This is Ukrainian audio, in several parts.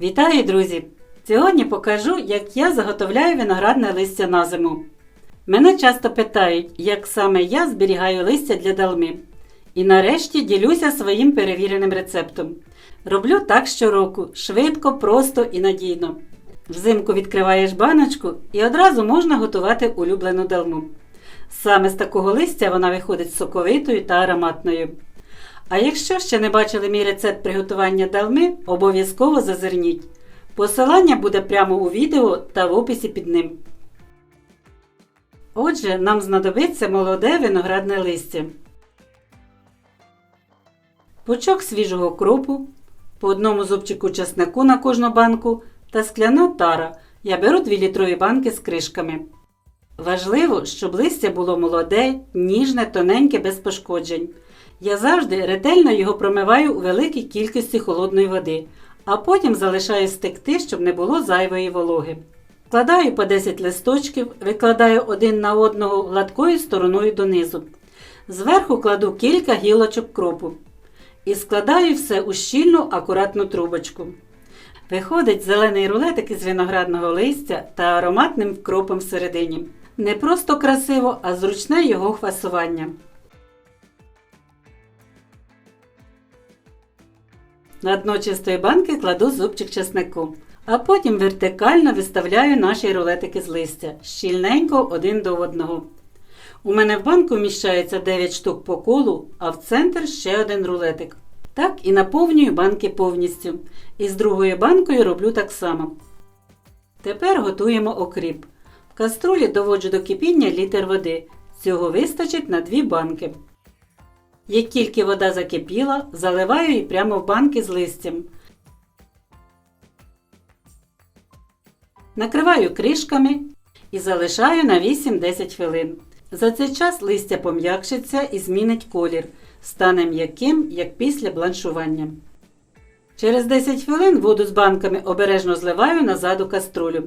Вітаю, друзі! Сьогодні покажу, як я заготовляю виноградне листя на зиму. Мене часто питають, як саме я зберігаю листя для далми. І нарешті ділюся своїм перевіреним рецептом. Роблю так щороку, швидко, просто і надійно. Взимку відкриваєш баночку і одразу можна готувати улюблену далму. Саме з такого листя вона виходить соковитою та ароматною. А якщо ще не бачили мій рецепт приготування далми, обов'язково зазирніть. Посилання буде прямо у відео та в описі під ним. Отже, нам знадобиться молоде виноградне листя. Пучок свіжого кропу, по одному зубчику чеснику на кожну банку та скляна тара. Я беру 2 літрові банки з кришками. Важливо, щоб листя було молоде, ніжне, тоненьке, без пошкоджень. Я завжди ретельно його промиваю у великій кількості холодної води, а потім залишаю стекти, щоб не було зайвої вологи. Складаю по 10 листочків, викладаю один на одного гладкою стороною донизу. Зверху кладу кілька гілочок кропу і складаю все у щільну акуратну трубочку. Виходить зелений рулетик із виноградного листя та ароматним кропом всередині. Не просто красиво, а зручне його фасування. На дно чистої банки кладу зубчик чеснику, а потім вертикально виставляю наші рулетики з листя щільненько один до одного. У мене в банку вміщається 9 штук по колу, а в центр ще один рулетик. Так і наповнюю банки повністю. І з другою банкою роблю так само. Тепер готуємо окріп. В каструлі доводжу до кипіння літр води. Цього вистачить на 2 банки. Як тільки вода закипіла, заливаю її прямо в банки з листям. Накриваю кришками і залишаю на 8-10 хвилин. За цей час листя пом'якшиться і змінить колір, стане м'яким, як після бланшування. Через 10 хвилин воду з банками обережно зливаю назад у каструлю.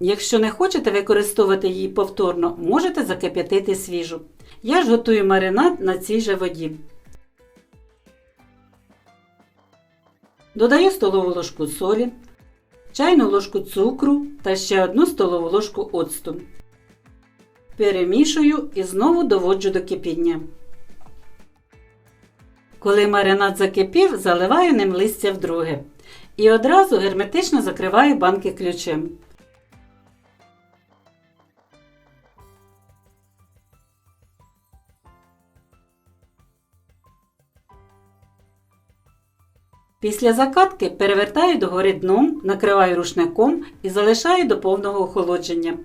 Якщо не хочете використовувати її повторно, можете закип'ятити свіжу. Я ж готую маринад на цій же воді. Додаю столову ложку солі, чайну ложку цукру та ще одну столову ложку оцту. Перемішую і знову доводжу до кипіння. Коли маринад закипів, заливаю ним листя вдруге. І одразу герметично закриваю банки ключем. Після закатки перевертаю догори дном, накриваю рушником і залишаю до повного охолодження.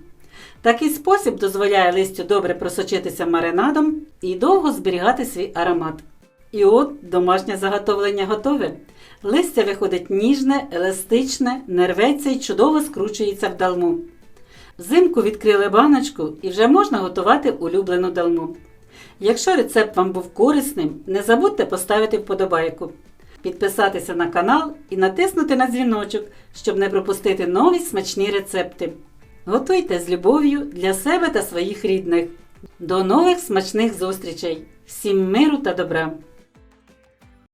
Такий спосіб дозволяє листю добре просочитися маринадом і довго зберігати свій аромат. І от домашнє заготовлення готове. Листя виходить ніжне, еластичне, не рветься і чудово скручується в далму. Взимку відкрили баночку і вже можна готувати улюблену далму. Якщо рецепт вам був корисним, не забудьте поставити вподобайку, підписатися на канал і натиснути на дзвіночок, щоб не пропустити нові смачні рецепти. Готуйте з любов'ю для себе та своїх рідних. До нових смачних зустрічей! Всім миру та добра!